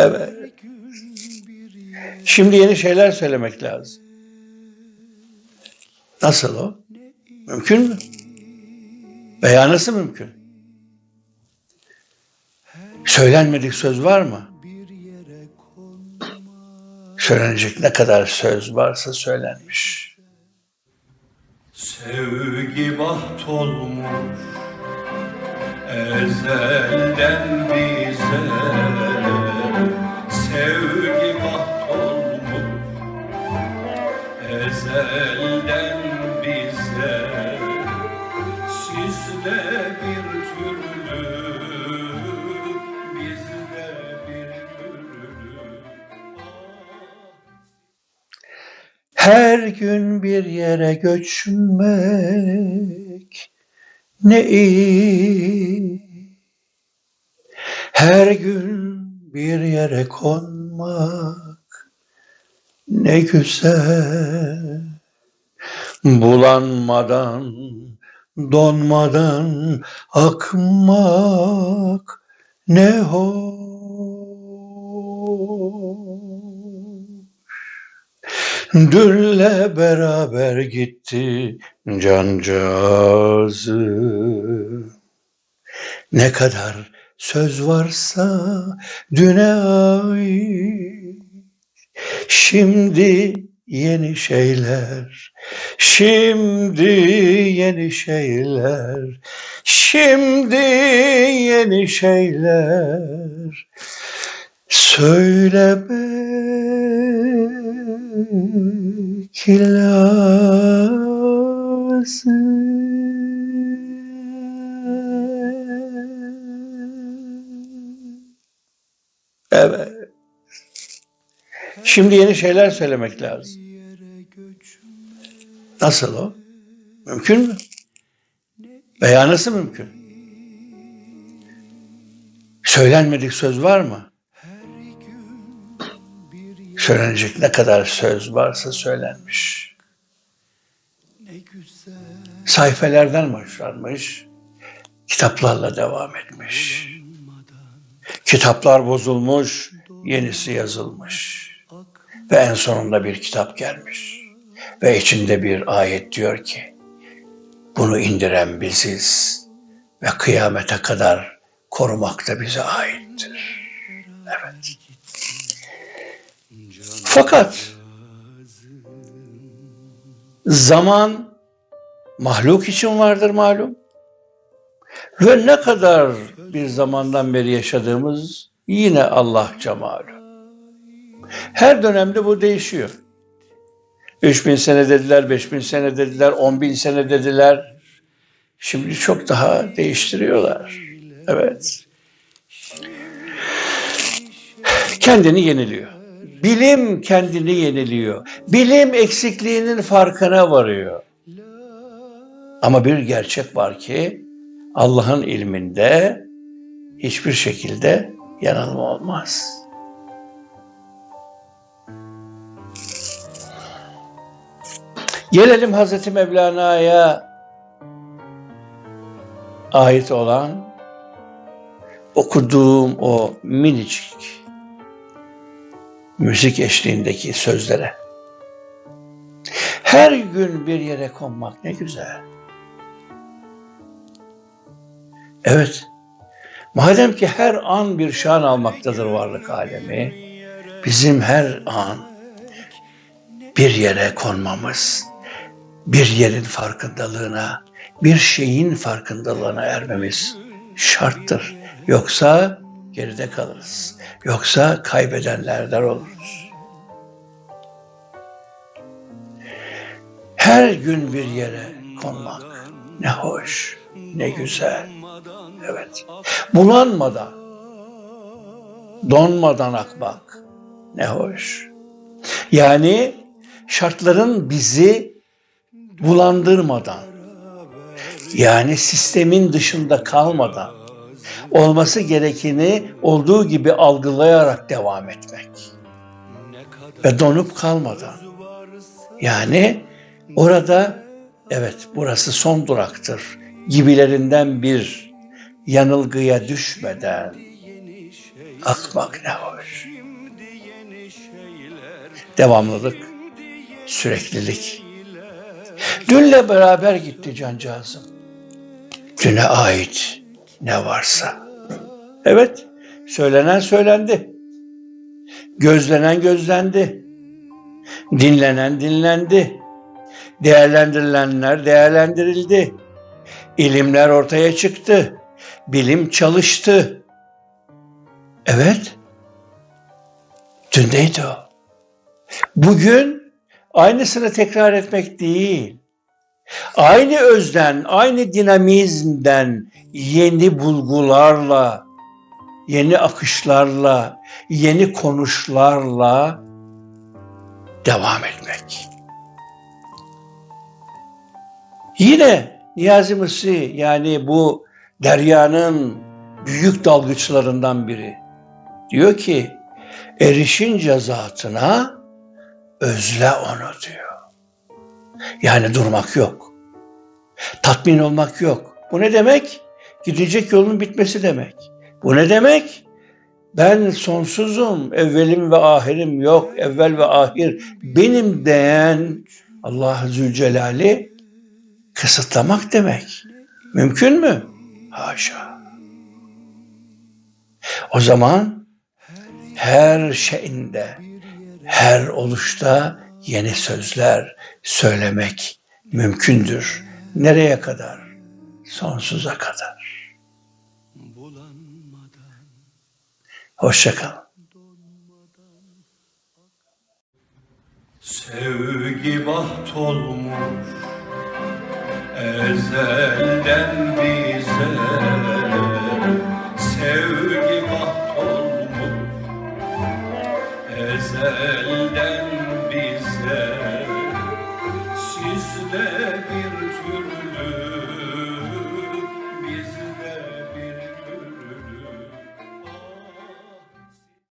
Evet. Şimdi yeni şeyler söylemek lazım. Nasıl o? Mümkün mü? Veya nasıl mümkün? Söylenmedik söz var mı? Söylenecek ne kadar söz varsa söylenmiş. Sevgi baht olmuş ezelden bize ezelden bize Sizde bir türlü bizde bir türlü Her gün bir yere göçmek ne iyi. Her gün bir yere konmak ne güzel. Bulanmadan, donmadan akmak ne hoş. Dünle beraber gitti cancağızım. Ne kadar söz varsa düne ait. Şimdi yeni şeyler, şimdi yeni şeyler, şimdi yeni şeyler. Söylemek lazım. Evet. Şimdi yeni şeyler söylemek lazım. Nasıl o? Mümkün mü? Veya nasıl mümkün? Söylenmedik söz var mı? Söylenecek ne kadar söz varsa söylenmiş. Sayfelerden başlanmış, kitaplarla devam etmiş. Kitaplar bozulmuş, yenisi yazılmış. Ve en sonunda bir kitap gelmiş. Ve içinde bir ayet diyor ki, bunu indiren biziz ve kıyamete kadar korumak da bize aittir. Evet. Fakat zaman mahluk için vardır malum. Ve ne kadar bir zamandan beri yaşadığımız yine Allahça malum. Her dönemde bu değişiyor. 3000 sene dediler, 5000 sene dediler, 10 bin sene dediler. Şimdi çok daha değiştiriyorlar. Evet. Kendini yeniliyor. Bilim kendini yeniliyor. Bilim eksikliğinin farkına varıyor. Ama bir gerçek var ki Allah'ın ilminde hiçbir şekilde yanılma olmaz. Gelelim Hazreti Mevlana'ya ait olan okuduğum o minicik müzik eşliğindeki sözlere. Her gün bir yere konmak ne güzel. Evet, madem ki her an bir şan almaktadır varlık alemi, bizim her an bir yere konmamız, bir yerin farkındalığına, bir şeyin farkındalığına ermemiz şarttır. Yoksa geride kalırız. Yoksa kaybedenlerden oluruz. Her gün bir yere konmak ne hoş, ne güzel. Evet. Bulanmadan, donmadan akmak ne hoş. Yani şartların bizi bulandırmadan, yani sistemin dışında kalmadan, olması gerekeni olduğu gibi algılayarak devam etmek. Ve donup kalmadan. Yani orada evet burası son duraktır gibilerinden bir yanılgıya düşmeden akmak ne hoş. Devamlılık, süreklilik. Dünle beraber gitti cancağızım. Düne ait ne varsa. Evet, söylenen söylendi. Gözlenen gözlendi. Dinlenen dinlendi. Değerlendirilenler değerlendirildi. İlimler ortaya çıktı. Bilim çalıştı. Evet. Dündeydi o. Bugün aynısını tekrar etmek değil. Aynı özden, aynı dinamizmden yeni bulgularla, yeni akışlarla, yeni konuşlarla devam etmek. Yine Niyazi Mısri yani bu deryanın büyük dalgıçlarından biri diyor ki erişince zatına özle onu diyor. Yani durmak yok. Tatmin olmak yok. Bu ne demek? Gidecek yolun bitmesi demek. Bu ne demek? Ben sonsuzum, evvelim ve ahirim yok, evvel ve ahir benim diyen Allah Zülcelal'i kısıtlamak demek. Mümkün mü? Haşa. O zaman her şeyinde, her oluşta yeni sözler söylemek mümkündür. Nereye kadar? Sonsuza kadar. Hoşçakalın. Sevgi baht olmuş ezelden bize Sevgi baht olmuş ezelden Gözler